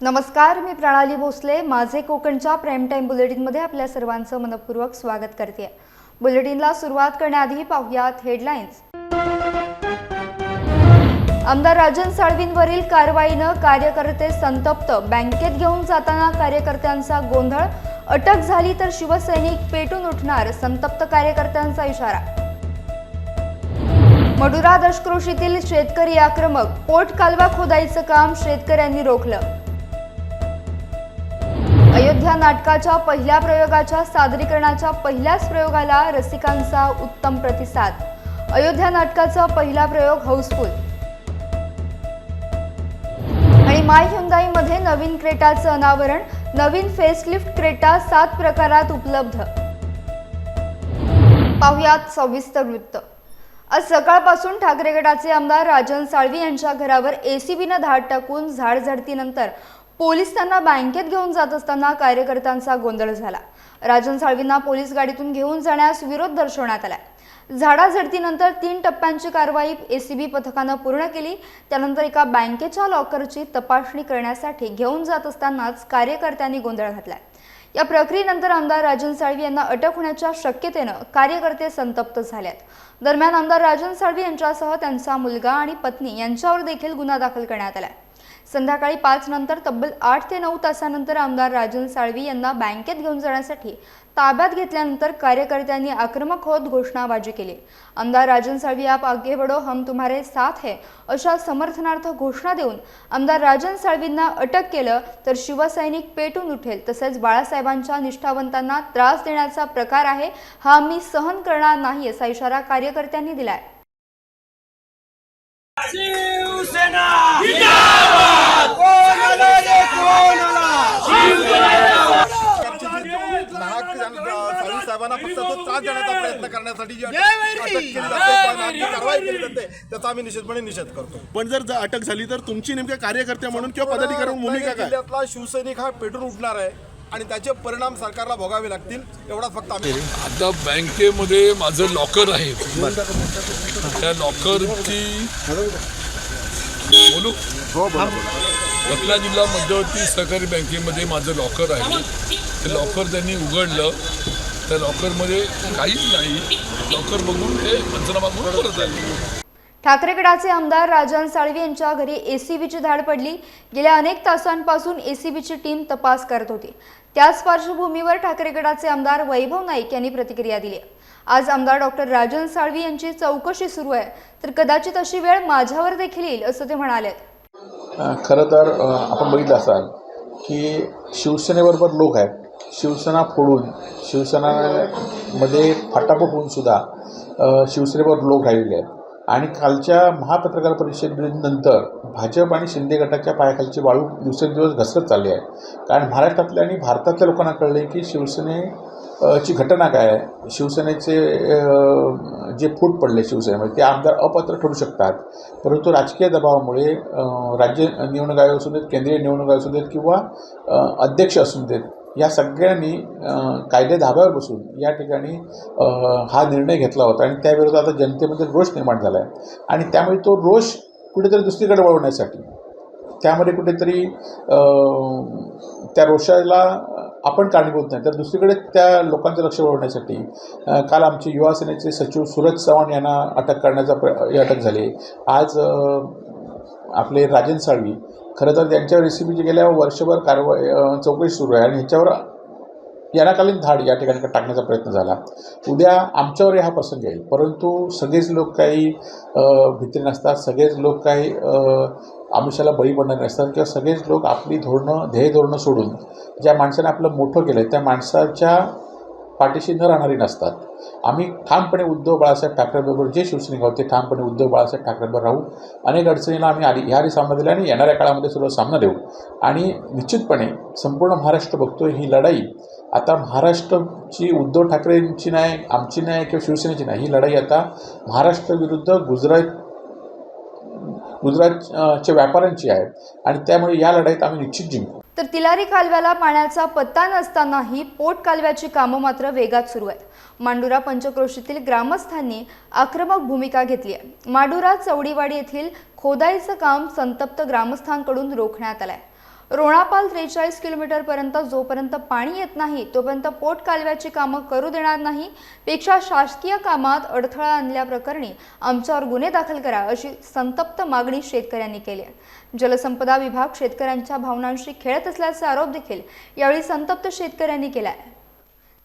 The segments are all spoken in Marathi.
नमस्कार मी प्रणाली भोसले. माझे कोकणच्या प्राईम टाईम बुलेटिनमध्ये आपल्या सर्वांचं मनपूर्वक स्वागत करते बुलेटिनला सुरुवात करण्याआधी पाहुयात हेडलाईन्स आमदार राजन साळवींवरील कारवाईनं कार्यकर्ते संतप्त. बँकेत घेऊन जाताना कार्यकर्त्यांचा गोंधळ. अटक झाली तर शिवसैनिक पेटून उठणार संतप्त कार्यकर्त्यांचा इशारा. मडुरा दशक्रोशीतील शेतकरी आक्रमक. पोट कालवा खोदाईचं काम शेतकऱ्यांनी रोखलं. अयोध्या नाटकाच्या पहिल्या प्रयोगाच्या सादरीकरणाच्या पहिल्याच प्रयोगाला रसिकांचा उत्तम प्रतिसाद. अयोध्या नाटकाचा पहिला प्रयोग हाऊसफुल. आणि मायमध्ये नवीन क्रेटाचं अनावरण नवीन फेसलिफ्ट क्रेटा सात प्रकारात उपलब्ध. पाहुयात सविस्तर वृत्त. आज सकाळपासून ठाकरे गटाचे आमदार राजन साळवी यांच्या घरावर एसीबीनं धाड टाकून झाडझडतीनंतर पोलीस त्यांना बँकेत घेऊन जात असताना कार्यकर्त्यांचा गोंधळ झाला. राजन साळवींना पोलीस गाडीतून घेऊन जाण्यास विरोध दर्शवण्यात आला झाडाझडतीनंतर तीन टप्प्यांची कारवाई एसीबी पथकानं पूर्ण केली. त्यानंतर एका बँकेच्या लॉकरची तपासणी करण्यासाठी घेऊन जात असतानाच कार्यकर्त्यांनी गोंधळ घातलाय. या प्रक्रियेनंतर आमदार राजन साळवी यांना अटक होण्याच्या शक्यतेनं कार्यकर्ते संतप्त झाल्यात दरम्यान आमदार राजन साळवी यांच्यासह त्यांचा मुलगा आणि पत्नी यांच्यावर देखील गुन्हा दाखल करण्यात आलाय. संध्याकाळी पाच नंतर तब्बल आठ ते नऊ तासानंतर आमदार राजन साळवी यांना बँकेत घेऊन जाण्यासाठी ताब्यात घेतल्यानंतर कार्यकर्त्यांनी आक्रमक होत घोषणाबाजी केली. आमदार राजन साळवी आप आगे बडो हम तुम्हारे साथ है अशा समर्थनार्थ घोषणा देऊन आमदार राजन साळवींना अटक केलं तर शिवसैनिक पेटून उठेल तसेच बाळासाहेबांच्या निष्ठावंतांना त्रास देण्याचा प्रकार आहे हा आम्ही सहन करणार नाही असा इशारा कार्यकर्त्यांनी दिलाय. शिवसेना! कोण आला रे कोण आला नाहक साळवी साहेबांना फक्त तो त्रास देण्याचा प्रयत्न करण्यासाठी जी अटक केली जाते किंवा जी कारवाई केली जाते त्याचा आम्ही निश्चितपणे निषेध करतो पण जर ज- अटक झाली तर तुमची नेमक्या कार्यकर्ते म्हणून किंवा पदाधिकारी म्हणून भूमिका काय? जिल्ह्यातला शिवसैनिक हा पेटून उठणार आहे. आणि त्याचे परिणाम सरकारला भोगावे लागतील एवढाच फक्त आम्ही आता बँकेमध्ये माझं लॉकर आहे. त्या लॉकरची बोलू? रत्ना जिल्हा मध्यवर्ती सहकारी बँकेमध्ये माझं लॉकर आहे. ते लॉकर त्यांनी उघडलं. त्या लॉकरमध्ये काहीच नाही. लॉकर बघून ते पंचनामा करून परत आले. ठाकरेगडाचे आमदार राजन साळवी यांच्या घरी एसीबीची धाड पडली. गेल्या अनेक तासांपासून एसीबीची टीम तपास करत होती. त्याच पार्श्वभूमीवर ठाकरेगडाचे आमदार वैभव नाईक यांनी प्रतिक्रिया दिली. आज आमदार डॉक्टर राजन साळवी यांची चौकशी सुरू आहे. तर कदाचित अशी वेळ माझ्यावर देखील येईल असं ते म्हणाले खरं तर आपण बघितलं असाल की शिवसेनेबरोबर लोक आहेत. शिवसेना फोडून शिवसेनामध्ये फाटाफूट होऊन सुद्धा शिवसेनेवर शिवसेनेबरोबर लोक राहिलेले आहेत. आणि कालच्या महापत्रकार परिषदेनंतर भाजप आणि शिंदे गटाच्या पायाखालची वाळू दिवसेंदिवस घसरत चालली आहे. कारण महाराष्ट्रातल्या आणि भारतातल्या लोकांना कळले की शिवसेने ची घटना काय आहे? शिवसेनेचे जे फूट पडले शिवसेनेमध्ये ते आमदार अपात्र ठरू शकतात. परंतु राजकीय दबावामुळे राज्य निवडणूक आयोग असू देत केंद्रीय निवडणूक आयोग असू देत किंवा अध्यक्ष असू देत या सगळ्यांनी कायदे धाब्यावर बसून या ठिकाणी हा निर्णय घेतला होता. आणि त्याविरोधात आता जनतेमध्ये रोष निर्माण झाला आहे आणि त्यामुळे तो रोष कुठेतरी दुसरीकडे वळवण्यासाठी त्यामध्ये कुठेतरी त्या रोषाला आपण कारणीभूत नाही तर दुसरीकडे त्या लोकांचं लक्ष वळवण्यासाठी काल आमचे युवा सेनेचे सचिव सूरज चव्हाण यांना अटक करण्याचा प्र अटक झाली. आज आपले राजन साळवी खरं तर त्यांच्यावर रेसिपीची गेल्या वर्षभर कारवाई चौकशी सुरू आहे. आणि ह्याच्यावर यानाकालीन धाड या ठिकाणी टाकण्याचा प्रयत्न झाला. उद्या आमच्यावर हा प्रसंग येईल. परंतु सगळेच लोक काही भीती नसतात. सगळेच लोक काही आमिषाला बळी पडणारे नसतात. किंवा सगळेच लोक आपली धोरणं ध्येय धोरणं सोडून ज्या माणसाने आपलं मोठं केलं त्या माणसाच्या पाठीशी न राहणारी नसतात. आम्ही ठामपणे उद्धव बाळासाहेब ठाकरेबरोबर जे शिवसैनिक आहोत ते ठामपणे उद्धव बाळासाहेब ठाकरेबरोबर राहू. अनेक अडचणीला आम्ही आधी ह्याही सामना दिला आणि येणाऱ्या काळामध्ये सुद्धा सामना देऊ. आणि निश्चितपणे संपूर्ण महाराष्ट्र बघतोय ही लढाई. आता महाराष्ट्राची उद्धव ठाकरेंची नाही आमची नाही किंवा शिवसेनेची नाही ही लढाई आता महाराष्ट्र विरुद्ध गुजरात गुजरातच्या व्यापाऱ्यांची आहे. आणि त्यामुळे या लढाईत आम्ही निश्चित जिंकू. तर तिलारी कालव्याला पाण्याचा पत्ता नसतानाही पोट कालव्याची कामं मात्र वेगात सुरू आहेत. मांडुरा पंचक्रोशीतील ग्रामस्थांनी आक्रमक भूमिका घेतली आहे. मांडुरा चौडीवाडी येथील खोदाईचं काम संतप्त ग्रामस्थांकडून रोखण्यात आलं आहे रोणापाल त्रेचाळीस किलोमीटरपर्यंत जोपर्यंत पाणी येत नाही तोपर्यंत पोट कालव्याची कामं करू देणार नाही. पेक्षा शासकीय कामात अडथळा आणल्याप्रकरणी आमच्यावर गुन्हे दाखल करा अशी संतप्त मागणी शेतकऱ्यांनी केली आहे. जलसंपदा विभाग शेतकऱ्यांच्या भावनांशी खेळत असल्याचा आरोप देखील यावेळी संतप्त शेतकऱ्यांनी केला आहे.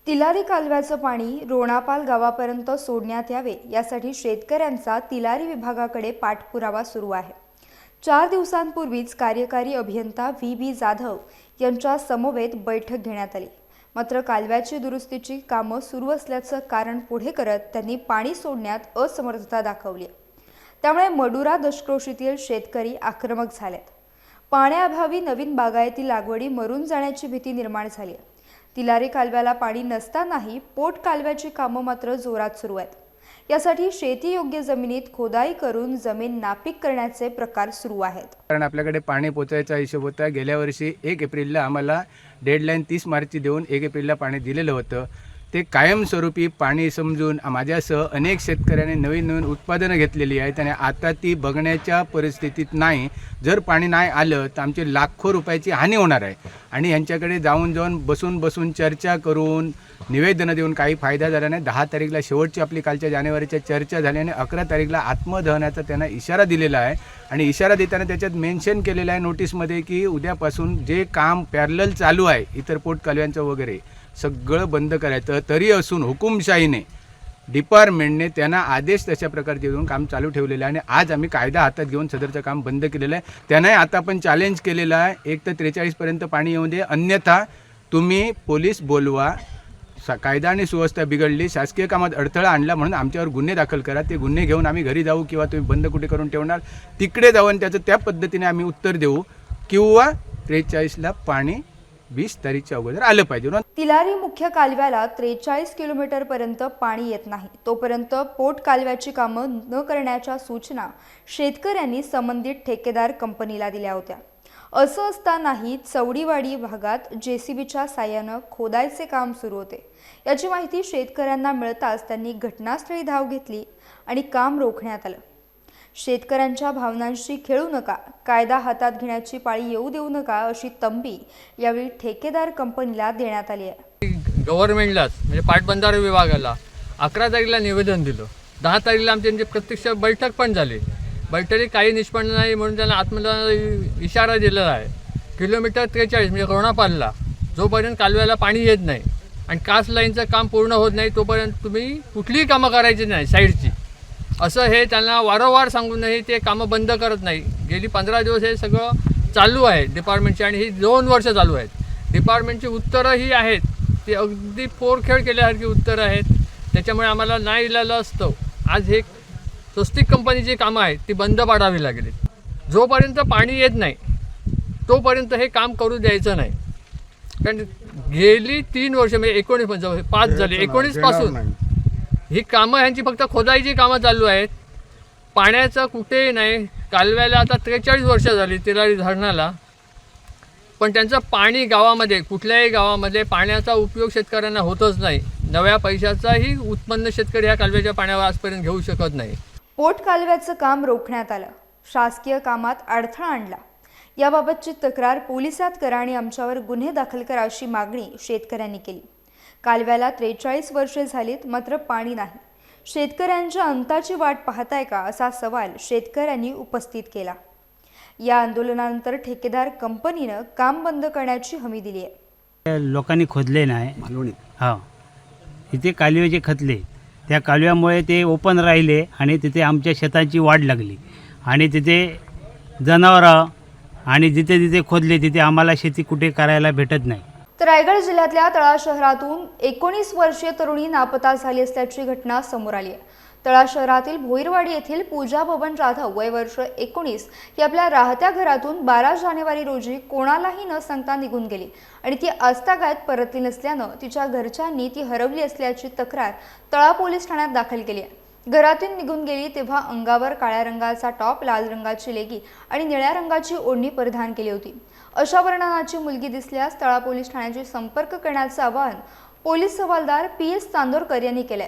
तिलारी कालव्याचं पाणी रोणापाल गावापर्यंत सोडण्यात यावे यासाठी शेतकऱ्यांचा तिलारी विभागाकडे पाठपुरावा सुरू आहे. चार दिवसांपूर्वीच कार्यकारी अभियंता व्ही बी जाधव यांच्या समवेत बैठक घेण्यात आली. मात्र कालव्याची दुरुस्तीची कामं सुरू असल्याचं कारण पुढे करत त्यांनी पाणी सोडण्यात असमर्थता दाखवली. त्यामुळे मडुरा दशक्रोशीतील शेतकरी आक्रमक झालेत. पाण्याअभावी नवीन बागायती लागवडी मरून जाण्याची भीती निर्माण झाली आहे. तिलारी कालव्याला पाणी नसतानाही पोट कालव्याची कामं मात्र जोरात सुरू आहेत. यासाठी शेतीयोग्य जमिनीत खोदाई करून जमीन नापीक करण्याचे प्रकार सुरू आहेत. कारण आपल्याकडे पाणी पोचायचा हिशोब होता. गेल्या वर्षी एक एप्रिलला आम्हाला डेडलाईन तीस मार्चची देऊन एक एप्रिलला पाणी दिलेलं होतं. ते कायमस्वरूपी पाणी समजून माझ्यासह अनेक शेतकऱ्यांनी नवीन नवीन उत्पादनं घेतलेली आहेत आणि आता ती बघण्याच्या परिस्थितीत नाही. जर पाणी नाही आलं तर आमची लाखो रुपयाची हानी होणार आहे. आणि यांच्याकडे जाऊन जाऊन बसून बसून चर्चा करून निवेदनं देऊन काही फायदा झाला नाही. दहा तारीखला शेवटची आपली कालच्या जानेवारीच्या चर्चा झाली आणि अकरा तारीखला आत्मदहनाचा त्यांना इशारा दिलेला आहे. आणि इशारा देताना त्याच्यात मेन्शन केलेलं आहे नोटीसमध्ये की उद्यापासून जे काम पॅरल चालू आहे इतर पोट कालव्यांचं वगैरे सगळं बंद करायचं. तरी असून हुकुमशाहीने डिपार्टमेंटने त्यांना आदेश तशा प्रकारचे देऊन काम चालू ठेवलेलं आहे. आणि आज आम्ही कायदा हातात घेऊन सदरचं काम बंद केलेलं आहे. त्यांनाही आता आपण चॅलेंज केलेलं आहे. एक तर त्रेचाळीसपर्यंत पाणी येऊ दे. अन्यथा तुम्ही पोलीस बोलवा. सा कायदा आणि सुव्यवस्था बिघडली. शासकीय कामात अडथळा आणला म्हणून आमच्यावर गुन्हे दाखल करा. ते गुन्हे घेऊन आम्ही घरी जाऊ किंवा तुम्ही बंद कुठे करून ठेवणार? तिकडे जाऊन त्याचं त्या पद्धतीने आम्ही उत्तर देऊ. किंवा त्रेचाळीसला पाणी वीस तारीखच्या अगोदर आलं पाहिजे. तिलारी मुख्य कालव्याला त्रेचाळीस किलोमीटर पर्यंत पाणी येत नाही. तोपर्यंत पोट कालव्याची कामं न करण्याच्या सूचना शेतकऱ्यांनी संबंधित ठेकेदार कंपनीला दिल्या होत्या. असं असतानाही चवडीवाडी भागात जेसीबीच्या साह्यानं खोदायचे काम सुरू होते. याची माहिती शेतकऱ्यांना मिळताच त्यांनी घटनास्थळी धाव घेतली आणि काम रोखण्यात आलं. शेतकऱ्यांच्या भावनांशी खेळू नका कायदा हातात घेण्याची पाळी येऊ देऊ नका अशी तंबी यावेळी ठेकेदार कंपनीला देण्यात आली आहे. गव्हर्नमेंटलाच म्हणजे पाटबंधारे विभागाला अकरा तारीखला निवेदन दिलं. दहा तारीखला आमची प्रत्यक्ष बैठक पण झाली. बैठकीत काही निष्पन्न नाही म्हणून त्यांना आत्मदा इशारा दिलेला आहे. किलोमीटर त्रेचाळीस म्हणजे रोणापालला. जोपर्यंत कालव्याला पाणी येत नाही आणि कास लाईनचं काम पूर्ण होत नाही तोपर्यंत तुम्ही कुठलीही कामं करायची नाही साईडची. असं हे त्यांना वारंवार सांगूनही ते कामं बंद करत नाही. गेली पंधरा दिवस हे सगळं चालू आहे डिपार्टमेंटची आणि ही दोन वर्ष चालू आहेत. डिपार्टमेंटची उत्तरं ही आहेत. ती अगदी पोरखेळ केल्यासारखी उत्तरं आहेत. त्याच्यामुळे आम्हाला नाही इलालं असतं. आज हे स्वस्तिक कंपनीची कामं आहेत ती बंद पाडावी लागली. जोपर्यंत पाणी येत नाही तोपर्यंत हे काम करू द्यायचं नाही. कारण गेली तीन वर्ष म्हणजे एकोणीस म्हणजे पाच झाली एकोणीसपासून ही कामं ह्यांची फक्त खोदाईची कामं चालू आहेत. पाण्याचं कुठेही नाही. कालव्याला आता त्रेचाळीस वर्ष झाली तिलारी धरणाला. पण त्यांचं पाणी गावामध्ये कुठल्याही गावामध्ये पाण्याचा उपयोग शेतकऱ्यांना होतच नाही. नव्या पैशाचाही उत्पन्न शेतकरी ह्या कालव्याच्या पाण्यावर आजपर्यंत घेऊ शकत नाही. पोट कालव्याचं काम रोखण्यात आलं. शासकीय कामात अडथळा आणला. याबाबतची तक्रार पोलिसात करा आणि आमच्यावर गुन्हे दाखल करा अशी मागणी शेतकऱ्यांनी केली. कालव्याला त्रेचाळीस वर्षे झालीत मात्र पाणी नाही. शेतकऱ्यांच्या अंताची वाट पाहताय का असा सवाल शेतकऱ्यांनी उपस्थित केला. या आंदोलनानंतर ठेकेदार कंपनीनं काम बंद करण्याची हमी दिली आहे लोकांनी खोदले नाही. हा. इथे कालवे जे खतले त्या कालव्यामुळे ते ओपन राहिले आणि तिथे आमच्या शेताची वाढ लागली. आणि तिथे जनावरं आणि जिथे जिथे खोदले तिथे आम्हाला शेती कुठे करायला भेटत नाही. तर रायगड जिल्ह्यातल्या तळा शहरातून एकोणीस वर्षीय तरुणी नापता झाली असल्याची घटना समोर आली आहे. तळा शहरातील भोईरवाडी येथील पूजा बबन जाधव वय वर्ष एकोणीस ही आपल्या राहत्या घरातून बारा जानेवारी रोजी कोणालाही न सांगता निघून गेली आणि ती आजतागायत परतली नसल्यानं तिच्या घरच्यांनी ती हरवली असल्याची तक्रार तळा पोलीस ठाण्यात दाखल केली आहे. घरातून निघून गेली तेव्हा अंगावर काळ्या रंगाचा टॉप लाल रंगाची लेगी आणि निळ्या रंगाची ओढणी परिधान केली होती. अशा वर्णनाची मुलगी दिसल्यास तळा पोलीस ठाण्याशी संपर्क करण्याचं आवाहन पोलीस हवालदार पी एस चांदोरकर यांनी केले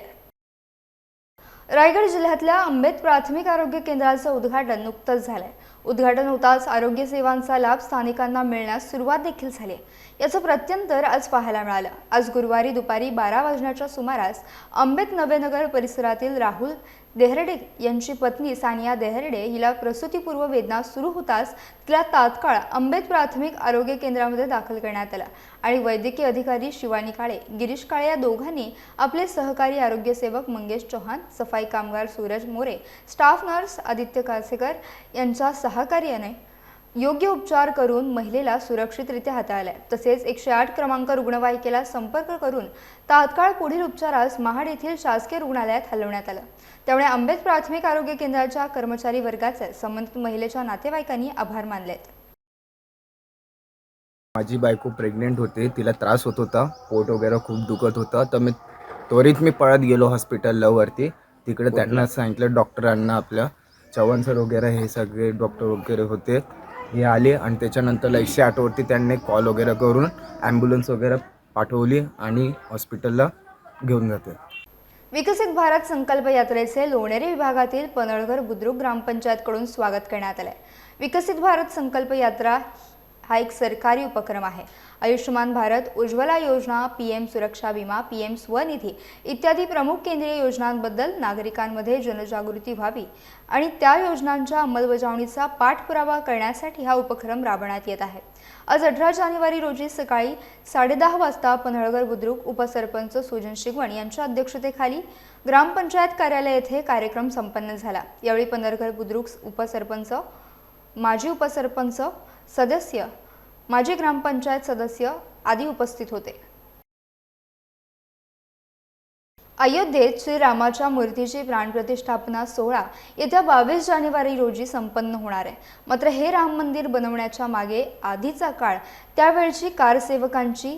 रायगड जिल्ह्यातल्या आंबेत प्राथमिक आरोग्य केंद्राचं उद्घाटन नुकतंच झालंय. उद्घाटन होताच आरोग्य सेवांचा लाभ स्थानिकांना मिळण्यास सुरुवात देखील झाली याचं प्रत्यंतर आज पाहायला मिळालं. आज गुरुवारी दुपारी बारा वाजण्याच्या सुमारास अंबेत नवेनगर परिसरातील राहुल देहरडे यांची पत्नी सानिया देहरडे हिला प्रसूतीपूर्व वेदना सुरू होताच तिला तात्काळ अंबेत प्राथमिक आरोग्य केंद्रामध्ये दाखल करण्यात आलं आणि वैद्यकीय अधिकारी शिवानी काळे गिरीश काळे या दोघांनी आपले सहकारी आरोग्यसेवक मंगेश चौहान सफाई कामगार सूरज मोरे स्टाफ नर्स आदित्य कासेकर यांच्या सहकार्याने योग्य उपचार करून महिलेला सुरक्षितरित्या हाताळलाय. तसेच एकशे आठ क्रमांक रुग्णवाहिकेला संपर्क करून तात्काळ पुढील उपचारास महाड येथील शासकीय रुग्णालयात हलवण्यात आलं. त्यामुळे आंबेत प्राथमिक आरोग्य केंद्राच्या कर्मचारी वर्गाचे संबंधित महिलेच्या नातेवाईकांनी आभार मानलेत. माझी बायको प्रेग्नेंट होते तिला त्रास होत होता पोट वगैरे खूप दुखत होतं. तर मी त्वरित मी पळत गेलो हॉस्पिटलला वरती. तिकडे त्यांना सांगितलं डॉक्टरांना आपल्या चव्हाण सर वगैरे हे सगळे डॉक्टर वगैरे होते. हे आले आणि त्याच्यानंतर एकशे आठवरती त्यांनी कॉल वगैरे करून ॲम्ब्युलन्स वगैरे पाठवली आणि हॉस्पिटलला घेऊन जाते. विकसित भारत संकल्प यात्रेचे लोणेरे विभागातील पनळघर बुद्रुक ग्रामपंचायतकडून स्वागत करण्यात आले विकसित भारत संकल्प यात्रा हा एक सरकारी उपक्रम आहे. आयुष्यमान भारत उज्ज्वला योजना पी एम सुरक्षा विमा पी एम स्वनिधी इत्यादी प्रमुख केंद्रीय योजनांबद्दल नागरिकांमध्ये जनजागृती व्हावी आणि त्या योजनांच्या अंमलबजावणीचा पाठपुरावा करण्यासाठी हा उपक्रम राबवण्यात येत आहे. आज अठरा जानेवारी रोजी सकाळी साडेदहा वाजता पन्हळगर बुद्रुक उपसरपंच सुजन शिगवण यांच्या अध्यक्षतेखाली ग्रामपंचायत कार्यालय येथे कार्यक्रम संपन्न झाला. यावेळी पन्हळगर बुद्रुक उपसरपंच माजी उपसरपंच सदस्य माजी ग्रामपंचायत सदस्य आदी उपस्थित होते. अयोध्येत श्रीरामाच्या मूर्तीची प्राणप्रतिष्ठापना सोहळा येत्या बावीस जानेवारी रोजी संपन्न होणार आहे. मात्र हे राम मंदिर बनवण्याच्या मागे आधीचा काळ त्यावेळची कारसेवकांची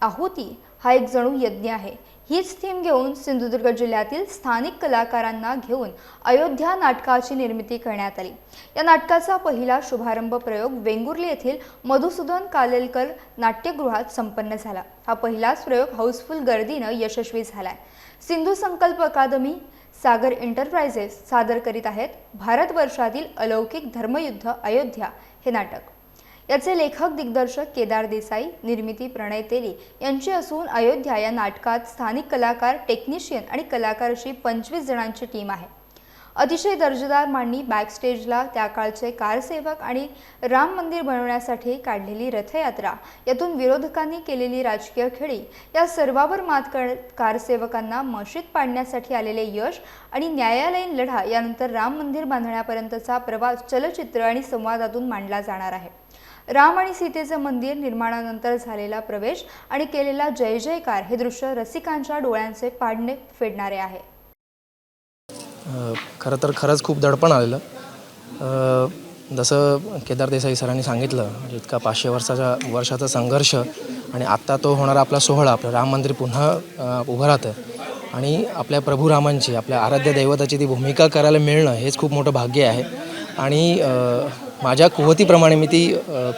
आहुती हा एक जणू यज्ञ आहे. हीच थीम घेऊन सिंधुदुर्ग जिल्ह्यातील स्थानिक कलाकारांना घेऊन अयोध्या नाटकाची निर्मिती करण्यात आली. या नाटकाचा पहिला शुभारंभ प्रयोग वेंगुर्ले येथील मधुसूदन कालेलकर नाट्यगृहात संपन्न झाला. हा पहिलाच प्रयोग हाऊसफुल गर्दीनं यशस्वी झालाय. सिंधू संकल्प अकादमी सागर एंटरप्राइजेस सादर करीत आहेत भारतवर्षातील अलौकिक धर्मयुद्ध अयोध्या हे नाटक. याचे लेखक दिग्दर्शक केदार देसाई निर्मिती प्रणय तेली यांची असून अयोध्या या नाटकात स्थानिक कलाकार टेक्निशियन आणि कलाकार अशी पंचवीस जणांची टीम आहे. अतिशय दर्जेदार मांडणी बॅकस्टेजला त्या काळचे कारसेवक आणि राम मंदिर बनवण्यासाठी काढलेली रथयात्रा यातून विरोधकांनी केलेली राजकीय खेळी या सर्वावर मात कर कारसेवकांना मशीद पाडण्यासाठी आलेले यश आणि न्यायालयीन लढा यानंतर राम मंदिर बांधण्यापर्यंतचा प्रवास चलचित्र आणि संवादातून मांडला जाणार आहे. राम आणि सीतेचं मंदिर निर्माणानंतर झालेला प्रवेश आणि केलेला जय जयकार हे दृश्य रसिकांच्या डोळ्यांचे पाडणे फेडणारे आहे. खरं तर खरंच खूप दडपण आलेलं. जसं केदार देसाई सरांनी सांगितलं म्हणजे जितका पाचशे वर्षाचा वर्षाचा संघर्ष आणि आत्ता तो होणारा आपला सोहळा आपलं राम मंदिर पुन्हा उभं राहतं. आणि आपल्या प्रभू रामांची आपल्या आराध्य दैवताची ती भूमिका करायला मिळणं हेच खूप मोठं भाग्य आहे. आणि माझ्या कुवतीप्रमाणे मी ती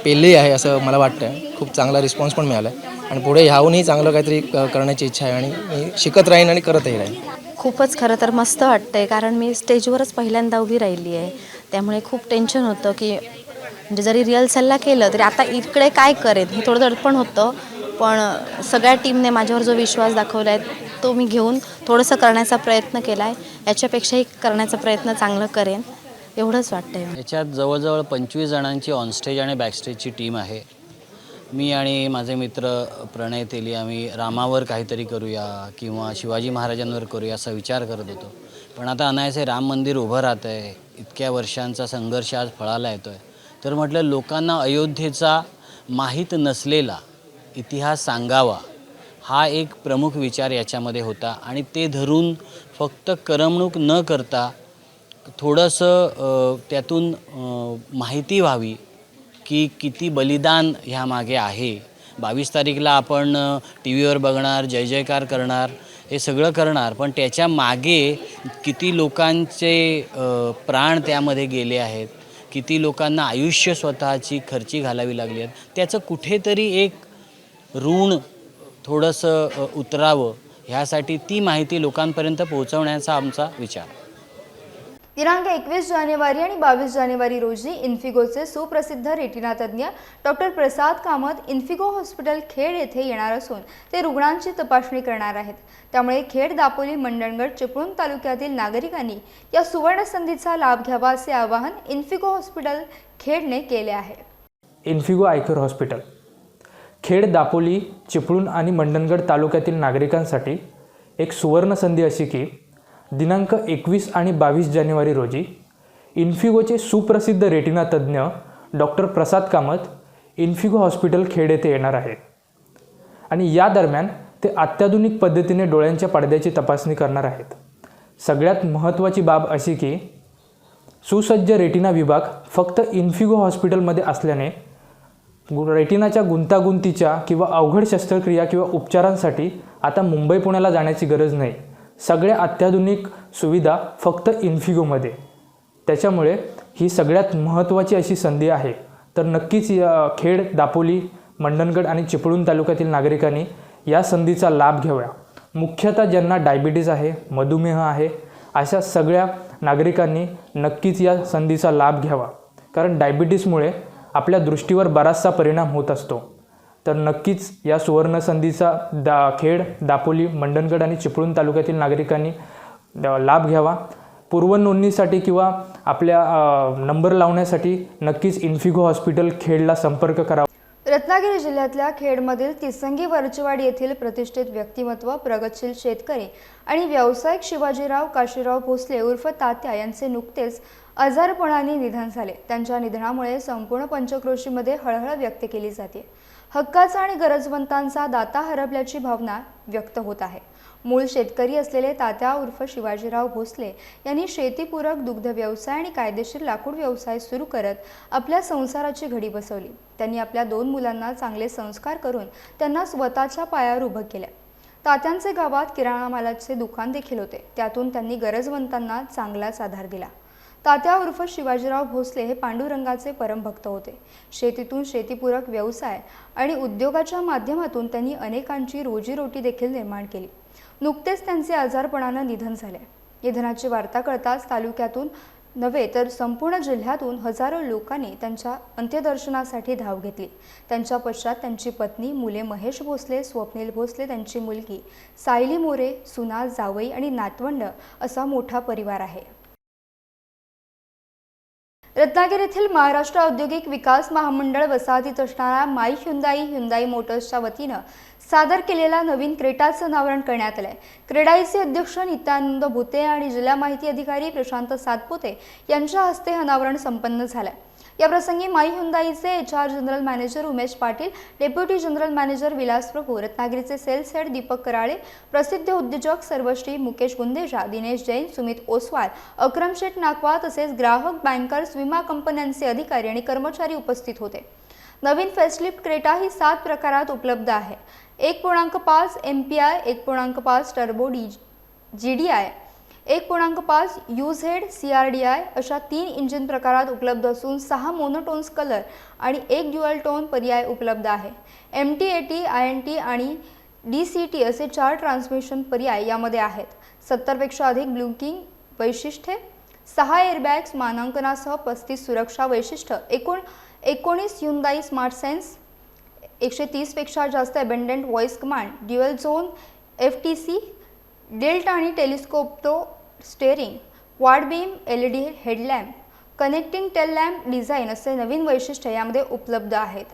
पेलली आहे असं मला वाटतं आहे खूप चांगला रिस्पॉन्स पण मिळाला आहे आणि पुढे ह्याहूनही चांगलं काहीतरी क- करण्याची इच्छा आहे आणि मी शिकत राहीन आणि करतही राहीन. खूपच खरं तर मस्त वाटतंय कारण मी स्टेजवरच पहिल्यांदा उभी राहिली आहे त्यामुळे खूप टेन्शन होतं की म्हणजे जरी रिहर्सलला केलं तरी आता इकडे काय करेन? हे थोडं दडपण होतं. पण सगळ्या टीमने माझ्यावर जो विश्वास दाखवला आहे तो मी घेऊन थोडंसं करण्याचा प्रयत्न केला आहे याच्यापेक्षाही करण्याचा प्रयत्न चांगलं करेन. एवढंच वाटतं आहे याच्यात जवळजवळ पंचवीस जणांची ऑनस्टेज आणि बॅकस्टेजची टीम आहे. मी आणि माझे मित्र प्रणय तेली आम्ही रामावर काहीतरी करूया किंवा शिवाजी महाराजांवर करूया असा विचार करत होतो. पण आता अनायसे राम मंदिर उभं राहतं आहे. इतक्या वर्षांचा संघर्ष आज फळाला येतो आहे तर म्हटलं लोकांना अयोध्येचा माहीत नसलेला इतिहास सांगावा हा एक प्रमुख विचार याच्यामध्ये होता. आणि ते धरून फक्त करमणूक न करता थोडंसं त्यातून माहिती व्हावी की किती बलिदान ह्यामागे आहे. बावीस तारीखला आपण टी व्हीवर बघणार जय जयकार करणार हे सगळं करणार पण त्याच्यामागे किती लोकांचे प्राण त्यामध्ये गेले आहेत किती लोकांना आयुष्य स्वतःची खर्ची घालावी लागली आहेत त्याचं कुठेतरी एक ऋण थोडंसं उतरावं ह्यासाठी ती माहिती लोकांपर्यंत पोहोचवण्याचा आमचा विचार. दिनांक एकवीस जानेवारी आणि बावीस जानेवारी रोजी इन्फिगोचे सुप्रसिद्ध रेटिना तज्ज्ञ doctor Prasad Kamat Infigo hospital Khed येथे येणार असून ते रुग्णांची तपासणी करणार आहेत. त्यामुळे खेड दापोली मंडणगड चिपळूण तालुक्यातील नागरिकांनी या सुवर्ण संधीचा लाभ घ्यावा असे आवाहन इन्फिगो हॉस्पिटल खेडने केले आहे. इन्फिगो आयकर हॉस्पिटल. खेड दापोली चिपळूण आणि मंडणगड तालुक्यातील नागरिकांसाठी एक सुवर्णसंधी अशी की दिनांक एकवीस आणि बावीस जानेवारी रोजी इन्फिगोचे सुप्रसिद्ध रेटिना तज्ज्ञ doctor Prasad Kamat Infigo hospital Khed येथे येणार आहेत आणि या दरम्यान ते अत्याधुनिक पद्धतीने डोळ्यांच्या पडद्याची तपासणी करणार आहेत. सगळ्यात महत्त्वाची बाब अशी की सुसज्ज रेटिना विभाग फक्त इन्फिगो हॉस्पिटलमध्ये असल्याने गु रेटिनाच्या गुंतागुंतीच्या किंवा अवघड शस्त्रक्रिया किंवा उपचारांसाठी आता मुंबई पुण्याला जाण्याची गरज नाही. सगळ्या अत्याधुनिक सुविधा फक्त इन्फिगोमध्ये त्याच्यामुळे ही सगळ्यात महत्त्वाची अशी संधी आहे. तर नक्कीच खेड दापोली मंडणगड आणि चिपळूण तालुक्यातील नागरिकांनी या संधीचा लाभ घ्यावा. मुख्यतः ज्यांना डायबिटीज आहे मधुमेह आहे अशा सगळ्या नागरिकांनी नक्कीच या संधीचा लाभ घ्यावा. कारण डायबिटीसमुळे आपल्या दृष्टीवर बराचसा परिणाम होत असतो. तर नक्कीच या सुवर्ण संधीचा दा खेड दापोली मंडणगड आणि चिपळूण तालुक्यातील नागरिकांनी लाभ घ्यावा. पूर्वनोंदणीसाठी किंवा आपल्या नंबर लावण्यासाठी नक्कीच इन्फिगो हॉस्पिटल खेडला संपर्क करावा. रत्नागिरी जिल्ह्यातल्या खेडमधील तिसंगी वरचवाडी येथील प्रतिष्ठित व्यक्तिमत्व प्रगतशील शेतकरी आणि व्यावसायिक शिवाजीराव काशीराव भोसले उर्फ तात्या यांचे नुकतेच आजारपणाने निधन झाले. त्यांच्या निधनामुळे संपूर्ण पंचक्रोशीमध्ये हळहळ व्यक्त केली जाते. हक्काचा आणि गरजवंतांचा दाता हरपल्याची भावना व्यक्त होत आहे. मूळ शेतकरी असलेले तात्या उर्फ शिवाजीराव भोसले यांनी शेतीपूरक दुग्ध व्यवसाय आणि कायदेशीर लाकूड व्यवसाय सुरू करत आपल्या संसाराची घडी बसवली. त्यांनी आपल्या दोन मुलांना चांगले संस्कार करून त्यांना स्वतःच्या पायावर उभं केलं. तात्यांचे गावात किराणा मालाचे दुकान देखील होते. त्यातून त्यांनी गरजवंतांना चांगलाच आधार दिला. तात्या उर्फ शिवाजीराव भोसले हे पांडुरंगाचे परमभक्त होते. शेतीतून शेतीपूरक व्यवसाय आणि उद्योगाच्या माध्यमातून त्यांनी अनेकांची रोजीरोटी देखील निर्माण केली. नुकतेच त्यांचे आजारपणानं निधन झाले. निधनाची वार्ता कळताच तालुक्यातून नव्हे तर संपूर्ण जिल्ह्यातून हजारो लोकांनी त्यांच्या अंत्यदर्शनासाठी धाव घेतली. त्यांच्या पश्चात त्यांची पत्नी मुले महेश भोसले स्वप्नील भोसले त्यांची मुलगी सायली मोरे सुना जावई आणि नातवंड असा मोठा परिवार आहे. रत्नागिरी येथील महाराष्ट्र औद्योगिक विकास महामंडळ वसाहतीत असणाऱ्या माई ह्युंदाई ह्युंदाई मोटर्सच्या वतीनं सादर केलेल्या नवीन क्रेटाचं अनावरण करण्यात आलंय. क्रेडाईचे अध्यक्ष नित्यानंद भुते आणि जिल्हा माहिती अधिकारी प्रशांत सातपुते यांच्या हस्ते अनावरण संपन्न झालंय. याप्रसंगी माई हुंदाईचे H R general manager Umesh Patil deputy general manager Vilas Prabhu रत्नागिरीचे सेल्स हेड दीपक कराळे प्रसिद्ध उद्योजक सर्वश्री मुकेश गुंदेजा दिनेश जैन सुमित ओसवाल अक्रम शेठ नाकवा तसेच ग्राहक बँकर्स विमा कंपन्यांचे अधिकारी आणि कर्मचारी उपस्थित होते. नवीन फेस्टलिफ्ट क्रेटा ही सात प्रकारात उपलब्ध आहे. एक पूर्णांक पाच एम पी आय एक पूर्णांक पाच turbo D G D I एक पूर्णांक पाच यूज हेड सी आर डी आय अशा तीन इंजिन प्रकारात उपलब्ध असून सहा मोनोटोन्स कलर आणि एक ड्युअल टोन पर्याय उपलब्ध आहे. M T A T I N T आणि डी सी टी असे चार ट्रान्समिशन पर्याय यामध्ये आहेत. सत्तरपेक्षा अधिक ब्लुकिंग वैशिष्ट्ये सहा एअरबॅग्स मानांकनासह पस्तीस सुरक्षा वैशिष्ट्य एकूण एकोणीस युंदाई स्मार्ट सेन्स एकशे तीसपेक्षा जास्त abundant voice command dual zone F T C dealt आणि टेलिस्कोप्टो steering quad beam L E D headlamp connecting tail lamp design असे नवीन वैशिष्ट्य यामध्ये उपलब्ध आहेत.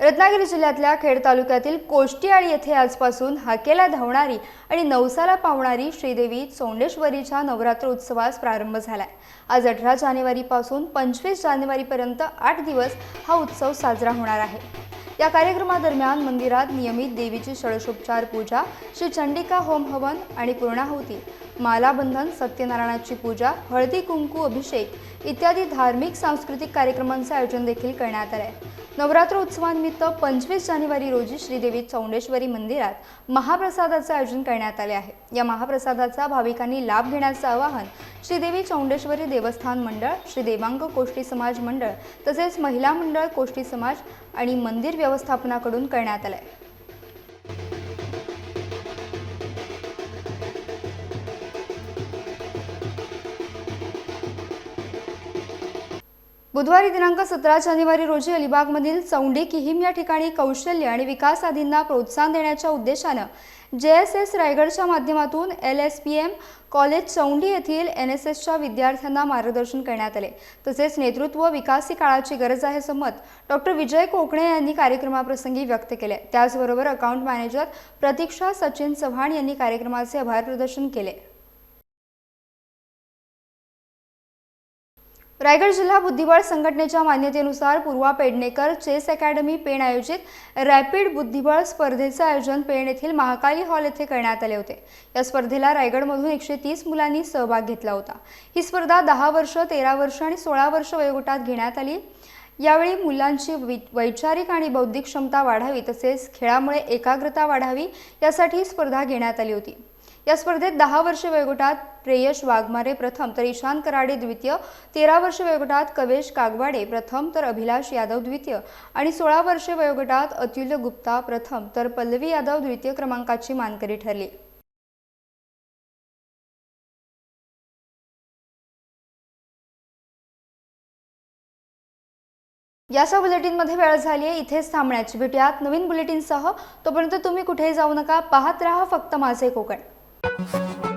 रत्नागिरी जिल्ह्यातल्या खेड तालुक्यातील कोष्टीआळी येथे आजपासून हाकेला धावणारी आणि नवसाला पावणारी श्रीदेवी चौंडेश्वरीच्या नवरात्र उत्सवास प्रारंभ झालाय. आज अठरा जानेवारीपासून पंचवीस जानेवारीपर्यंत आठ दिवस हा उत्सव साजरा होणार आहे. या कार्यक्रमादरम्यान मंदिरात नियमित देवीची षडशोपचार पूजा श्री चंडिका होम हवन आणि पूर्णाहुती मालाबंधन सत्यनारायणाची पूजा हळदी कुंकू अभिषेक इत्यादी धार्मिक सांस्कृतिक कार्यक्रमांचे आयोजन देखील करण्यात आले. आहे नवरात्र उत्सवानिमित्त पंचवीस जानेवारी रोजी श्रीदेवी चौंडेश्वरी मंदिरात महाप्रसादाचे आयोजन करण्यात आले आहे. या महाप्रसादाचा भाविकांनी लाभ घेण्याचं आवाहन श्रीदेवी चौंडेश्वरी देवस्थान मंडळ श्री देवांग कोष्टी समाज मंडळ तसेच महिला मंडळ कोष्टी समाज आणि मंदिर व्यवस्थापनाकडून करण्यात आलंय. बुधवारी दिनांक सतरा जानेवारी रोजी अलिबागमधील चौंडी किहिम या ठिकाणी कौशल्य आणि विकास आधींना प्रोत्साहन देण्याच्या उद्देशानं जे एस एस रायगडच्या माध्यमातून L S P M college Chaundi येथील एन एस एसच्या विद्यार्थ्यांना मार्गदर्शन करण्यात आले. तसेच नेतृत्व विकास ही काळाची गरज आहे असं मत डॉक्टर विजय कोकणे यांनी कार्यक्रमाप्रसंगी व्यक्त केले. त्याचबरोबर अकाउंट मॅनेजर प्रतीक्षा सचिन चव्हाण यांनी कार्यक्रमाचे आभार प्रदर्शन केले. रायगड जिल्हा बुद्धिबळ संघटनेच्या मान्यतेनुसार पूर्वा पेडणेकर चेस अकॅडमी पेण आयोजित रॅपिड बुद्धिबळ स्पर्धेचं आयोजन पेण येथील महाकाली हॉल येथे करण्यात आले होते. या स्पर्धेला रायगडमधून एकशे तीस मुलांनी सहभाग घेतला होता. ही स्पर्धा दहा वर्ष तेरा वर्ष आणि सोळा वर्ष वयोगटात घेण्यात आली. यावेळी मुलांची वि वैचारिक आणि बौद्धिक क्षमता वाढावी तसेच खेळामुळे एकाग्रता वाढावी यासाठी ही स्पर्धा घेण्यात आली होती. या स्पर्धेत दहा वर्ष वयोगटात प्रेयश वाघमारे प्रथम तर ईशान कराडे द्वितीय तेरा वर्ष वयोगटात कवेश कागवाडे प्रथम तर अभिलाष यादव द्वितीय आणि सोळा वर्षे वयोगटात अतुल्य गुप्ता प्रथम तर पल्लवी यादव द्वितीय क्रमांकाची मानकरी ठरली. याचा बुलेटिनमध्ये वेळ झाली आहे. इथेच थांबण्याची. भेटूयात नवीन बुलेटिनसह. तोपर्यंत तुम्ही कुठेही जाऊ नका. पाहत राहा फक्त माझे कोकण. Thank you.